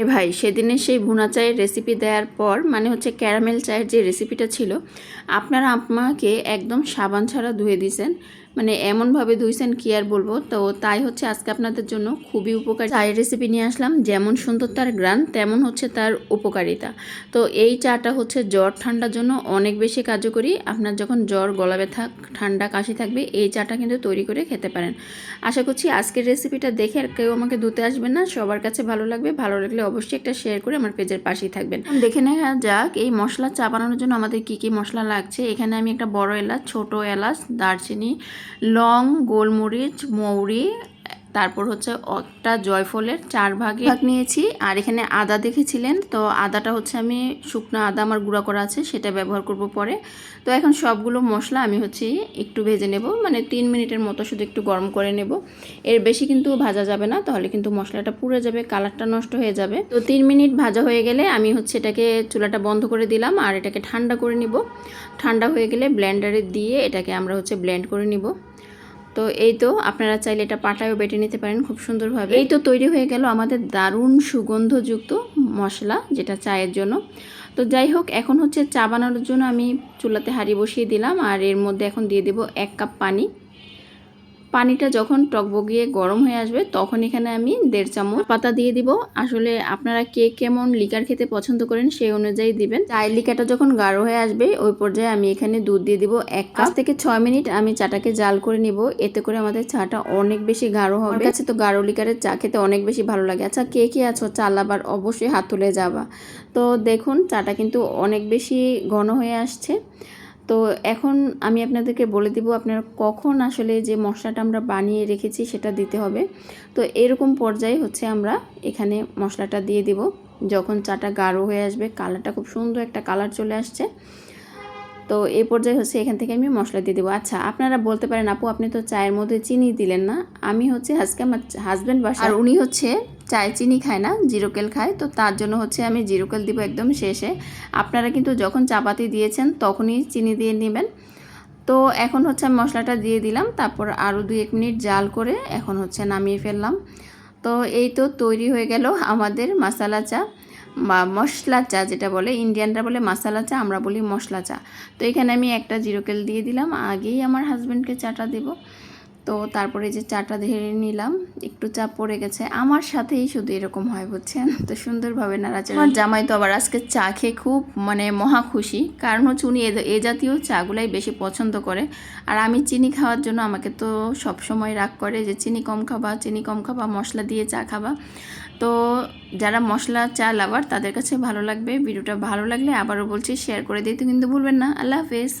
এ ভাই সেদিনে সেই ভুনা চায়ের রেসিপি দেওয়ার পর মানে হচ্ছে ক্যারামেল চায়ের যে রেসিপিটা ছিল, আপনারা আমাকে একদম সাবান ছাড়া ধুয়ে দিয়েছেন। মানে এমনভাবে ধুইছেন কি আর বলব? তো তাই হচ্ছে আজকে আপনাদের জন্য খুবই উপকারী। চায়ের রেসিপি নিয়ে আসলাম, যেমন সুন্দর তার গ্রান তেমন হচ্ছে তার উপকারিতা। তো এই চাটা হচ্ছে জ্বর ঠান্ডার জন্য অনেক বেশি কার্যকরী। আপনার যখন জ্বর, গলা ব্যথা, ঠান্ডা, কাশি থাকবে, এই চাটা কিন্তু তৈরি করে খেতে পারেন। আশা করছি আজকের রেসিপিটা দেখে আর কেউ আমাকে ধুতে আসবে না। সবার কাছে ভালো লাগবে। ভালো লাগলে অবশ্যই একটা শেয়ার করে আমার পেজের পাশেই থাকবেন। দেখে নেওয়া যাক, এই মশলা চা বানানোর জন্য আমাদের কি কি মশলা লাগছে? এখানে আমি একটা বড় এলাচ, ছোট এলাচ, দারচিনি লং গোলমরিচ মৌরি তারপর হচ্ছে একটা জয়ফলের চার ভাগে ভাগ নিয়েছি। আর এখানে আদা দেখেছিলেন? তো আদাটা হচ্ছে আমি শুকনো আদা আমার গুঁড়া করা আছে সেটা ব্যবহার করব পরে। তো এখন সবগুলো মশলা আমি হচ্ছে একটু ভেজে নেব মানে তিন মিনিটের মতো শুধু একটু গরম করে নেব। এর বেশি কিন্তু ভাজা যাবে না তাহলে কিন্তু মশলাটা পুড়ে যাবে কালারটা নষ্ট হয়ে যাবে। তো তিন মিনিট ভাজা হয়ে গেলে আমি হচ্ছে এটাকে চুলাটা বন্ধ করে দিলাম আর এটাকে ঠান্ডা করে নিব। ঠান্ডা হয়ে গেলে ব্লেন্ডারে দিয়ে এটাকে আমরা হচ্ছে ব্লেন্ড করে নিব। তো এই তো আপনারা চাইলে এটা পাটায়ও বেটে নিতে পারেন খুব সুন্দরভাবে। এই তো তৈরি হয়ে গেল আমাদের দারুণ সুগন্ধযুক্ত মশলা, যেটা চায়ের জন্য। তো যাই হোক, এখন হচ্ছে চা বানানোর জন্য আমি চুলাতে হাঁড়ি বসিয়ে দিলাম আর এর মধ্যে এখন দিয়ে দেবো এক কাপ পানি। পানিটা যখন টকবগিয়ে গরম হয়ে আসবে, তখন এখানে আমি দেড় চামচ পাতা দিয়ে দিব। আসলে আপনারা কে কেমন লিকার খেতে পছন্দ করেন সেই অনুযায়ী দিবেন। চায়ের লিকাটা যখন গাঢ় হয়ে আসবে, ওই পর্যায়ে আমি এখানে দুধ দিয়ে দিব এক কাপ। থেকে ছয় মিনিট আমি চাটাকে জাল করে নিব। এতে করে আমাদের চাটা অনেক বেশি গাঢ় হবে। কাছে তো গাঢ় লিকারের চা খেতে অনেক বেশি ভালো লাগে। আচ্ছা কে কে আছো? চা লাবার অবশ্যই হাত তুলে যাবা। তো দেখুন, চাটা কিন্তু অনেক বেশি ঘন হয়ে আসছে। তো এখন আমি আপনাদেরকে বলে দিব আপনারা কখন আসলে যে মশলাটা আমরা বানিয়ে রেখেছি সেটা দিতে হবে। তো এরকম পর্যায়ে হচ্ছে আমরা এখানে মশলাটা দিয়ে দিব। যখন চাটা গাঢ় হয়ে আসবে কালারটা খুব সুন্দর একটা কালার চলে আসছে। তো এই পর্যায়ে হচ্ছে এখান থেকে আমি মশলা দিয়ে দেবো। আচ্ছা আপনারা বলতে পারেন, আপু, আপনি তো চায়ের মধ্যে চিনি দিলেন না। আমি হচ্ছে আজকে আমার হাজব্যান্ড বাসা আর উনি হচ্ছে চায় চিনি খায় না জিরোকেল খায়। তো তার জন্য হচ্ছে আমি জিরোকেল দিব একদম শেষে। আপনারা কিন্তু যখন চাপাতি দিয়েছেন তখনই চিনি দিয়ে নেবেন। তো এখন হচ্ছে আমি মশলাটা দিয়ে দিলাম, তারপর আরও দুই এক মিনিট জাল করে এখন হচ্ছে নামিয়ে ফেললাম। তো এই তো তৈরি হয়ে গেল আমাদের মশালা চা, বা মশলা চা যেটা বলে, ইন্ডিয়ানরা বলে মশালা চা, আমরা বলি মশলা চা। তো এখানে আমি একটা জিরোকেল দিয়ে দিলাম, আগেই আমার হাজব্যান্ডকে চাটা দেবো। তো তারপরে যে চাটা ধরে নিলাম একটু চাপ পড়ে গেছে। আমার সাথেই শুধু এরকম হয় বুঝছেন? তো সুন্দরভাবে নাড়াচাড়া আমার জামাই তো আবার আজকে চা খেয়ে খুব মানে মহা খুশি। কারণ হচ্ছে উনি এ জাতীয় চাগুলাই বেশি পছন্দ করে। আর আমি চিনি খাওয়ার জন্য আমাকে তো সব সময় রাগ করে যে চিনি কম খাবা চিনি কম খাবা মশলা দিয়ে চা খাবা। তো যারা মশলা চা লাভার তাদের কাছে ভালো লাগবে। ভিডিওটা ভালো লাগলে আবারও বলছি শেয়ার করে দিতে কিন্তু ভুলবেন না। আল্লাহ হাফেজ।